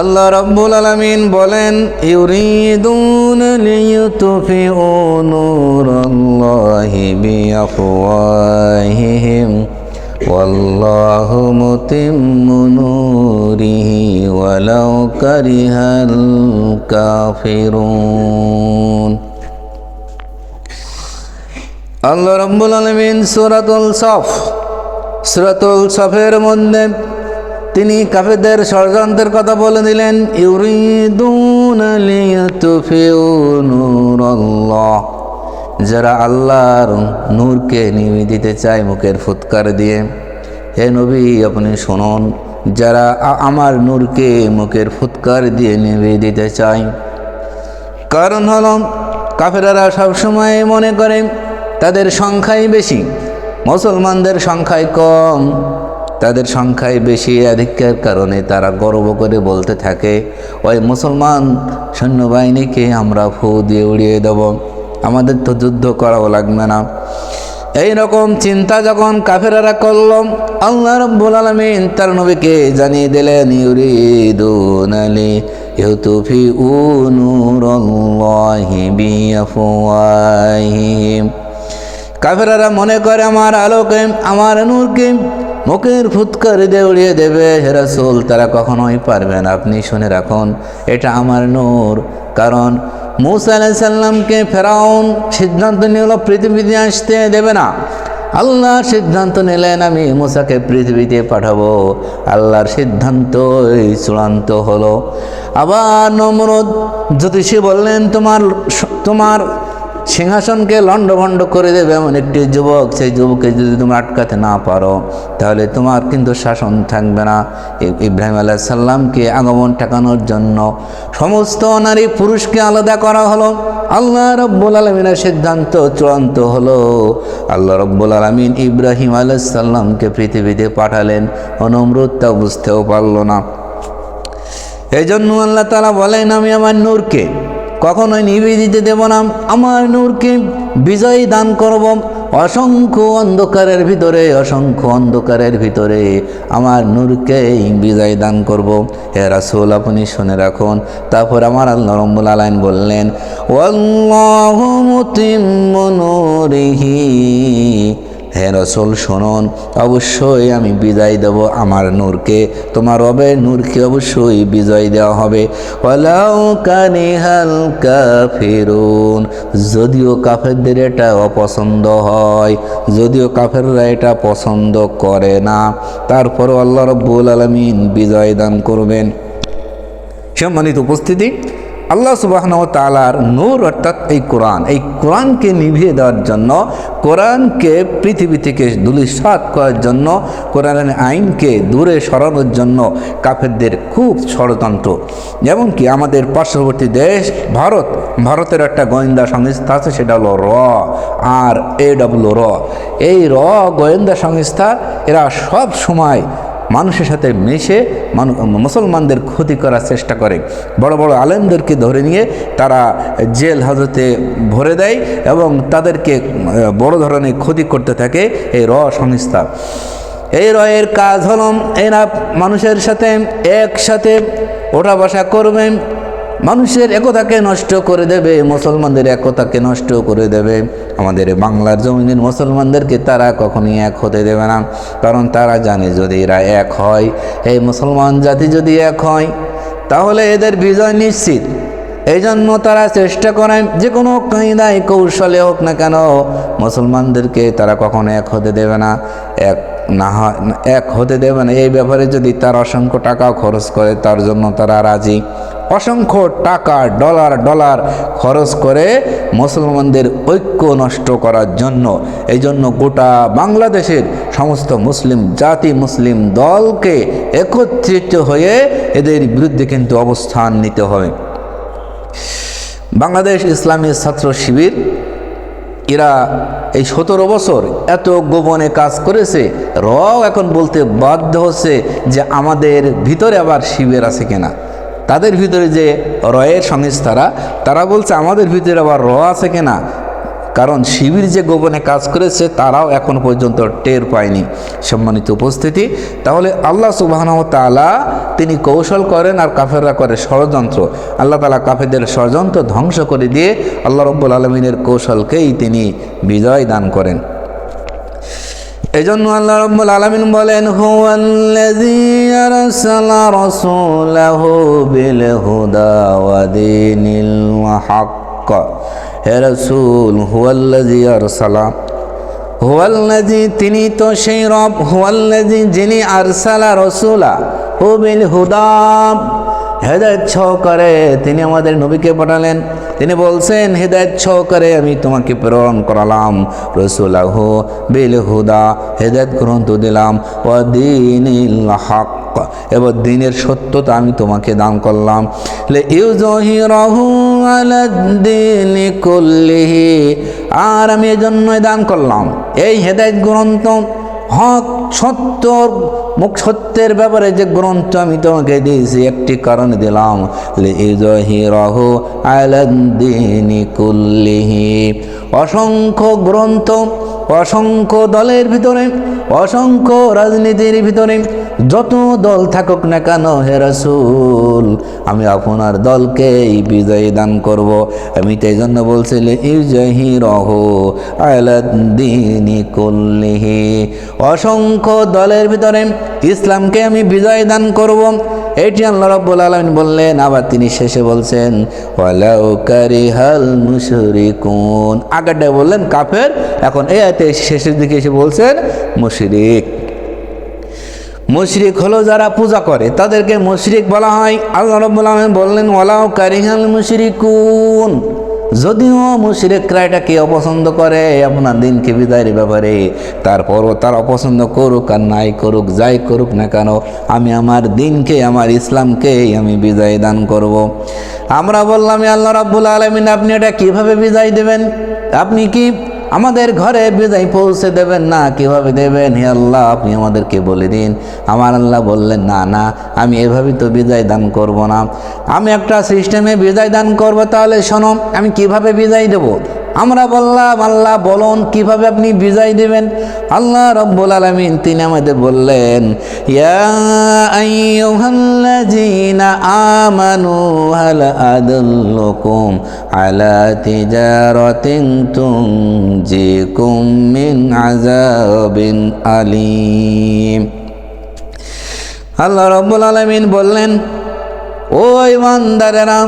আল্লাহ রাব্বুল আলামিন বলেন, ইউরিদুন লিইউতফিউ নূরাল্লাহি বিআফওয়াহিহিম, ওয়াল্লাহু মুতিম্মু নূরিহি ওয়ালাউ কারিহাল কাফিরুন। আল্লাহ রাব্বুল আলামিন সূরাতুল সফ, সূরাতুল সফের মধ্যে তিনি কাফেরদের ষড়যন্ত্রের কথা বলে দিলেন যারা আল্লাহর নূরকে নিভিয়ে দিতে চায় মুখের ফুৎকার দিয়ে, হে নবী, আপনি শুনুন, যারা আমার নূরকে মুখের ফুৎকার দিয়ে নিভিয়ে দিতে চায়, কারণ হল কাফেরারা সবসময় মনে করে, তাদের সংখ্যাই বেশি, মুসলমানদের সংখ্যায় কম। তাদের সংখ্যায় বেশি আধিক্যের কারণে তারা গর্ব করে বলতে থাকে, ওই মুসলমান সৈন্যবাহিনীকে আমরা ফু দিয়ে উড়িয়ে দেব, আমাদের তো যুদ্ধ করাও লাগবে না। এই রকম চিন্তা যখন কাফেরারা করল, আল্লাহ রব্বুল আলামিন তার নবীকে জানিয়ে দিলেন, ইউরিদুন ইউতুফি নূরাল্লাহি বিআফওয়াহিহিম। কাফেরারা মনে করে, আমার আলোকে, আমার নূরকে মুখের ফুৎকার দিয়ে উড়িয়ে দেবে হেরাসুল তারা কখনোই পারবেন আপনি শুনে রাখুন, এটা আমার নূর। কারণ মুসা আলাইসাল্লামকে ফেরাউন সিদ্ধান্ত নিল পৃথিবীতে আসতে দেবে না। আল্লাহ সিদ্ধান্ত নিলেন, আমি মুসাকে পৃথিবীতে পাঠাবো। আল্লাহর সিদ্ধান্তই চূড়ান্ত হলো। আবার নমরুদ জ্যোতিষী বললেন, তোমার তোমার সিংহাসনকে লণ্ডভণ্ড করে দেবে এমন একটি যুবক, সেই যুবককে যদি তুমি আটকাতে না পারো, তাহলে তোমার কিন্তু শাসন থাকবে না। ইব্রাহিম আলাহ সাল্লামকে আগমন ঠেকানোর জন্য সমস্ত নারী পুরুষকে আলাদা করা হলো। আল্লাহ রব্বুল আলমিনের সিদ্ধান্ত চূড়ান্ত হলো। আল্লাহ রব্বুল আলমিন ইব্রাহিম আলাহ সাল্লামকে পৃথিবীতে পাঠালেন অনমরুদ বুঝতেও পারল না। এই জন্য আল্লাহ তালা বলেন, আমি আমার নূরকে কখনোই নিভিয়ে দিতে দেব না। আমার নূরকে বিজয় দান করব। অসংখ্য অন্ধকারের ভিতরে, অসংখ্য অন্ধকারের ভিতরে আমার নূরকে বিজয় দান করব। হে রাসূল, আপনি শুনে রাখুন। তারপর আমার আল্লাহ রব্বুল আলাইন বললেন, ওয়াল্লাহু মুতিম্মু হে রসুল, শুনুন। অবশ্যই আমি বিজয় দেব আমার নূরকে। তোমার রবে নূরকে অবশ্যই বিজয় দেওয়া হবে। ওয়ালাউ কানিহাল কাফিরুন। যদিও কাফেরদের এটা অপছন্দ হয়, যদিও কাফেররা এটা পছন্দ করে না। তারপরও আল্লাহ রব্বুল আলমিন বিজয় দান করবেন। সম্মানিত উপস্থিতি আল্লাহ সুবাহন তালার নূর অর্থাৎ এই কোরআন। এই কোরআনকে নিভিয়ে দেওয়ার জন্য, কোরআনকে পৃথিবী থেকে দুলিশাত করার জন্য কোরআন আইনকে দূরে সরানোর জন্য কাফেরদের খুব ষড়যন্ত্র। যেমন কি আমাদের পার্শ্ববর্তী দেশ, ভারত, ভারতের একটা গোয়েন্দা সংস্থা আছে, সেটা হলো র, আর এ র। এই র গোয়েন্দা সংস্থা, এরা সব সময় মানুষের সাথে মিশে মানু, মুসলমানদের ক্ষতি করার চেষ্টা করে। বড় বড় আলেমদেরকে ধরে নিয়ে তারা জেল হাজতে ভরে দেয় এবং তাদেরকে বড় ধরনের ক্ষতি করতে থাকে এই র সংস্থা। এই রয়ের কাজ হল এরা মানুষের সাথে একসাথে ওঠা বসা করবে মানুষের একতাকে নষ্ট করে দেবে, মুসলমানদের একতাকে নষ্ট করে দেবে। আমাদের বাংলার জমিনের মুসলমানদেরকে তারা কখনই এক হতে দেবে না, কারণ তারা জানে যদি এরা এক হয়, এই মুসলমান জাতি যদি এক হয়, তাহলে এদের বিজয় নিশ্চিত। এই জন্য তারা চেষ্টা করেন, যে কোনো কায়দায়, কৌশলে হোক না কেন, মুসলমানদেরকে তারা কখনো এক হতে দেবে না। এক না এক হতে দেবে না এই ব্যাপারে যদি তার অসংখ্য টাকাও খরচ করে, তার জন্য তারা রাজি। অসংখ্য টাকা, ডলার ডলার খরচ করে মুসলমানদের ঐক্য নষ্ট করার জন্য। এই জন্য গোটা বাংলাদেশের সমস্ত মুসলিম জাতি, মুসলিম দলকে একত্রিত হয়ে এদের বিরুদ্ধে কিন্তু অবস্থান নিতে হবে। বাংলাদেশ ইসলামী ছাত্র শিবির এরা এই সতেরো বছর এত গোপনে কাজ করেছে রও এখন বলতে বাধ্য হচ্ছে যে আমাদের ভিতরে আবার শিবের আছে কিনা। তাদের ভিতরে যে রয়ের সংস্থারা, তারা বলছে আমাদের ভিতরে আবার র আছে কিনা। কারণ শিবির যে গোপনে কাজ করেছে, তারাও এখন পর্যন্ত টের পায়নি। সম্মানিত উপস্থিতি, তাহলে আল্লাহ তালা তিনি কৌশল করেন আর কাফেররা করে ষড়যন্ত্র। আল্লাহ তালা কাফেরদের ষড়যন্ত্র ধ্বংস করে দিয়ে আল্লাহ রব্বুল আলমিনের কৌশলকেই তিনি বিজয় দান করেন। এই জন্য আল্লাহ রব্বুল আলমিন বলেন, হুয়াল্লাযী আরসালা রাসূলাহু বিল হুদা ওয়া দীনিল হক। হে রাসূল, হুয়াল্লাযী আরসালা। হুয়াল্লাজি তিনি তো সেই রব। হুয়াল্লাযী, যিনি আরসালা রাসূলা। হু বিল হুদা। হেদায়ত সহকারে তিনি আমাদের নবীকে পাঠালেন। তিনি বলছেন, হেদায়ত সহকারে আমি তোমাকে প্রেরণ করালাম রসুলাহ বিল হুদা। হেদায়ত গ্রন্থ দিলাম। ও দিন হক এবার দিনের সত্যতা আমি তোমাকে দান করলাম। ইউজহিরাহু আলাদ্দিন আর আমি এই জন্যই দান করলাম। এই হেদায়ত গ্রন্থ হক সত্য মুখ সত্যের ব্যাপারে যে গ্রন্থ আমি তোমাকে দিয়েছি, একটি কারণে দিলাম। অসংখ্য গ্রন্থ, অসংখ্য দলের ভিতরে, অসংখ্য রাজনীতির ভিতরে, যত দল থাকুক না কেন, হে রাসূল, আমি আপনার দলকেই বিজয় দান করব। আমি তাই জন্য কুল্লিহি। অসংখ্য দলের ভিতরে ইসলামকে আমি বিজয় দান করব। এটি আল্লাহ রাব্বুল আলামিন বললেন, আবার তিনি শেষে বলছেন আগেরটা বললেন, কাফের। এখন এই আয়াতে শেষের দিকে এসে বলছেন, মুশরিক। মুশরিক হলো যারা পূজা করে, তাদেরকে মুশরিক বলা হয়। আল্লাহ রাব্বুল আলামিন বললেন, ওয়ালাউ কারিহাল মুশরিকুন। যদিও মুশরিকরা এটাকে অপছন্দ করে, আপনার দিনকে বিদায়ের ব্যাপারে, তারপরও তার অপছন্দ করুক আর নাই করুক, যাই করুক না কেন, আমি আমার দিনকে, আমার ইসলামকে আমি বিদায় দান করব। আমরা বললাম "এ আল্লাহ রাব্বুল আলমিন, আপনি এটা কীভাবে বিদায় দেবেন আপনি কি আমাদের ঘরে বিদায় পৌঁছে দেবেন না, কীভাবে দেবেন? হে আল্লাহ, আপনি আমাদেরকে বলে দিন। আমার আল্লাহ বললেন, না না, আমি এভাবে তো বিদায় দান করব না। আমি একটা সিস্টেমে বিদায় দান করব, তাহলে শোনো, আমি কীভাবে বিদায় দেব? আমরা বললাম, আল্লাহ বলুন, কীভাবে আপনি বিজয় দেবেন? আল্লাহ রব্বুল আলমিন তিনি আমাদের বললেন আমানু আলা আলীম। আল্লাহ রব্বুল আলমিন বললেন, ও ইমানদারেরা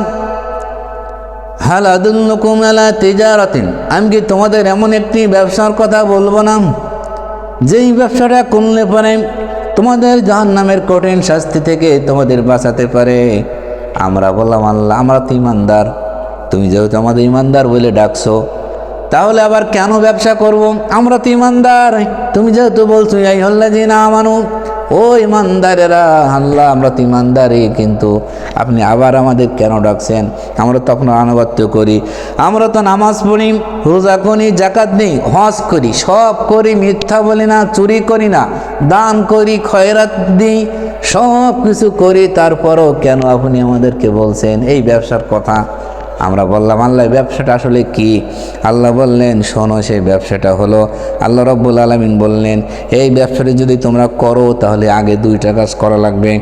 হাল আদুল্লকুম তিজারাতিন। আমি কি তোমাদের এমন একটি ব্যবসার কথা বলব না? যেই ব্যবসাটা করলে পরে তোমাদের জাহান নামের কঠিন শাস্তি থেকে তোমাদের বাঁচাতে পারে। আমরা বললাম, আল্লাহ, আমরা তো ইমানদার। তুমি যেহেতু আমাদের ইমানদার বলে ডাকছো, তাহলে আবার কেন ব্যবসা করব? আমরা তো ইমানদার। তুমি যেহেতু বলছো এই হল্লা যে না আমানু ও ইমানদারেরা, আল্লাহ, আমরা তো ইমানদারই কিন্তু আপনি আবার আমাদের কেন ডাকছেন? আমরা তখন আনুগত্য করি। আমরা তো নামাজ পড়ি, রোজা করি জাকাত নেই, হজ করি, সব করি, মিথ্যা বলি না, চুরি করি না, দান করি, খয়রাত দিই, সব কিছু করি, তারপরও কেন আপনি আমাদেরকে বলছেন? এই ব্যবসার কথা। আমরা বললাম, আল্লাহ ব্যবসাটা আসলে কি? আল্লাহ বললেন, শোনো, সেই ব্যবসাটা হলো। আল্লাহ রব্বুল আলমিন বললেন, এই ব্যবসাটি যদি তোমরা করো, তাহলে আগে দুইটা কাজ করা লাগবে।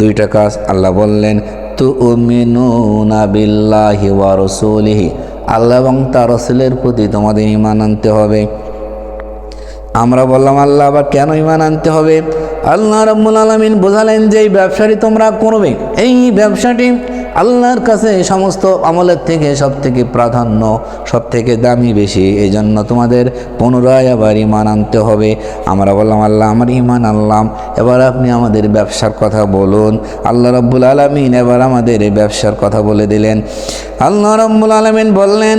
দুইটা কাজ আল্লাহ বললেন তু উমিনুনা বিল্লাহি ওয়া রসুলিহি। আল্লাহ এবং তার রসুলের প্রতি তোমাদের ইমান আনতে হবে। আমরা বললাম, আল্লাহ, আবার কেন ইমান আনতে হবে? আল্লাহ রব্বুল আলমিন বোঝালেন যে, এই ব্যবসাটি তোমরা করবে। এই ব্যবসাটি আল্লাহর কাছে সমস্ত আমলের থেকে সব থেকে প্রাধান্য সব থেকে দামি বেশি, এই জন্য তোমাদের পুনরায় আবার ইমান আনতে হবে। আমরা বললাম, আল্লাহ আমার ইমান আনলাম। এবার আপনি আমাদের ব্যবসার কথা বলুন। আল্লাহ রব্বুল আলমিন এবার আমাদের এই ব্যবসার কথা বলে দিলেন। আল্লাহ রব্বুল আলমিন বললেন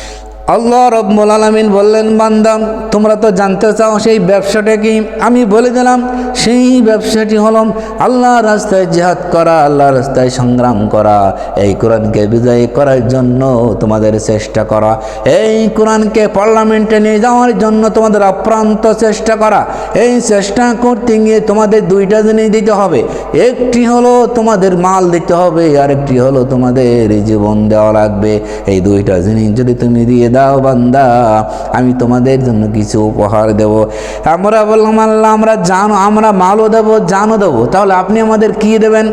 আল্লাহ রব্বুল আলমিন বললেন বান্দাম তোমরা তো জানতে চাও সেই ব্যবসাটা কি? আমি বলে দিলাম, সেই ব্যবসাটি হলো আল্লাহ রাস্তায় জেহাদ করা আল্লাহ রাস্তায় সংগ্রাম করা। এই কোরআনকে বিজয়ী করার জন্য তোমাদের চেষ্টা করা। এই কোরআনকে পার্লামেন্টে নিয়ে যাওয়ার জন্য তোমাদের আপ্রান্ত চেষ্টা করা। এই চেষ্টা করতে গিয়ে তোমাদের দুইটা জিনিস দিতে হবে। একটি হলো তোমাদের মাল দিতে হবে, আরেকটি হলো তোমাদের জীবন দেওয়া লাগবে। এই দুইটা জিনিস যদি তুমি দিয়ে দাও বান্দা, আমি তোমাদের জন্য কিছু উপহার দেব। আমরা বললাম, আল্লাহ, আমরা জানো, আমরা মালও দেবো, জানও দেবো। তাহলে আপনি আমাদের কি দেবেন?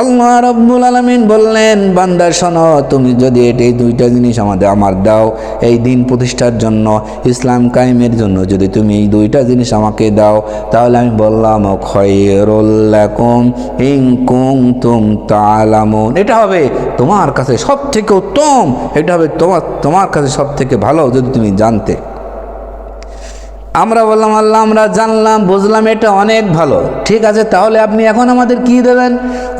আল্লাহ রব্বুল আলমিন বললেন, বান্দা, শোনো, তুমি যদি এটি দুইটা জিনিস আমাদের, আমার দাও এই দিন প্রতিষ্ঠার জন্য, ইসলাম কায়েমের জন্য। যদি তুমি এই দুইটা জিনিস আমাকে দাও, তাহলে আমি বললাম খয়রুল্লাকুম ইন কুনতুম তাআলামুন। এটা হবে তোমার কাছে সব থেকে উত্তম, এটা হবে তোমার তোমার কাছে সব থেকে ভালো যদি তুমি জানতে। আমরা বললাম, আল্লাহ, আমরা জানলাম, বুঝলাম, এটা অনেক ভালো। ঠিক আছে, তাহলে আপনি এখন আমাদের কি দেবেন?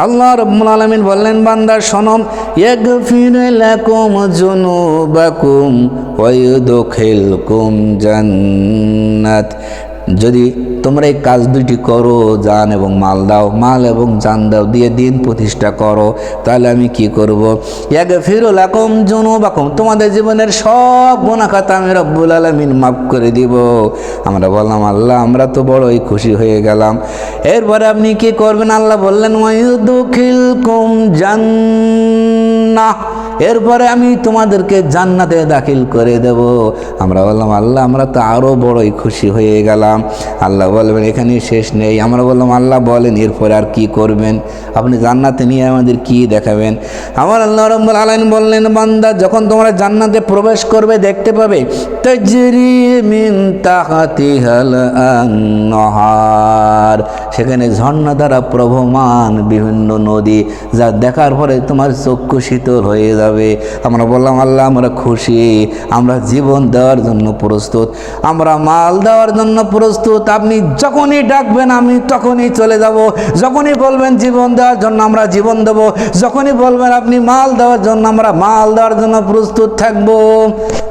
আল্লাহ রব্বুল আলমিন বললেন বান্দার সনম জনু লাকুম যুনুবাকুম ওয়া ইউদখিলকুম জান্নাত। যদি তোমরা এই কাজ দুইটি করো, জান এবং মাল দাও, মাল এবং জান দাও, দিয়ে দিন প্রতিষ্ঠা করো, তাহলে আমি কি করব? এক ফিরুল আকম জনুবাকম তোমাদের জীবনের সব গোনাখাতা আমি রব্বুল আলমিন মাফ করে দিব। আমরা বললাম, আল্লাহ, আমরা তো বড়ই খুশি হয়ে গেলাম। এরপরে আপনি কি করবেন? আল্লাহ বললেন ওয়াইদুখিল কুম জান্নাহ এরপরে আমি তোমাদেরকে জান্নাতে দাখিল করে দেব। আমরা বললাম, আল্লাহ, আমরা তো আরও বড়ই খুশি হয়ে গেলাম। আল্লাহ বলবেন, এখানে শেষ নেই। আমরা বললাম, আল্লাহ বলেন, এরপরে আর কি করবেন? আপনি জান্নাতে নিয়ে আমাদের কি দেখাবেন? আমার আল্লাহ রব্বুল আলাইন বললেন, বান্দা, যখন তোমরা জান্নাতে প্রবেশ করবে, দেখতে পাবে, তাজরি মিন তাহাতিহাল আনহার। সেখানে ঝর্ণা দ্বারা প্রভমান বিভিন্ন নদী, যা দেখার পরে তোমার চক্ষু শীতল হয়ে যাবে। আমরা বললাম, আল্লাহ, আমরা খুশি। আমরা জীবন দেওয়ার জন্য প্রস্তুত। আমরা মাল দেওয়ার জন্য প্রস্তুত। আপনি যখনই ডাকবেন, আমি তখনই চলে যাব। যখনই বলবেন জীবন দেওয়ার জন্য আমরা জীবন দেব। যখনই বলবেন আপনি মাল দেওয়ার জন্য আমরা মাল দেওয়ার জন্য প্রস্তুত থাকব।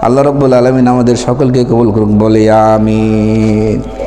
আল্লাহ রব্বুল আলমিন আমাদের সকলকে কবুল করুক, বলে আমিন।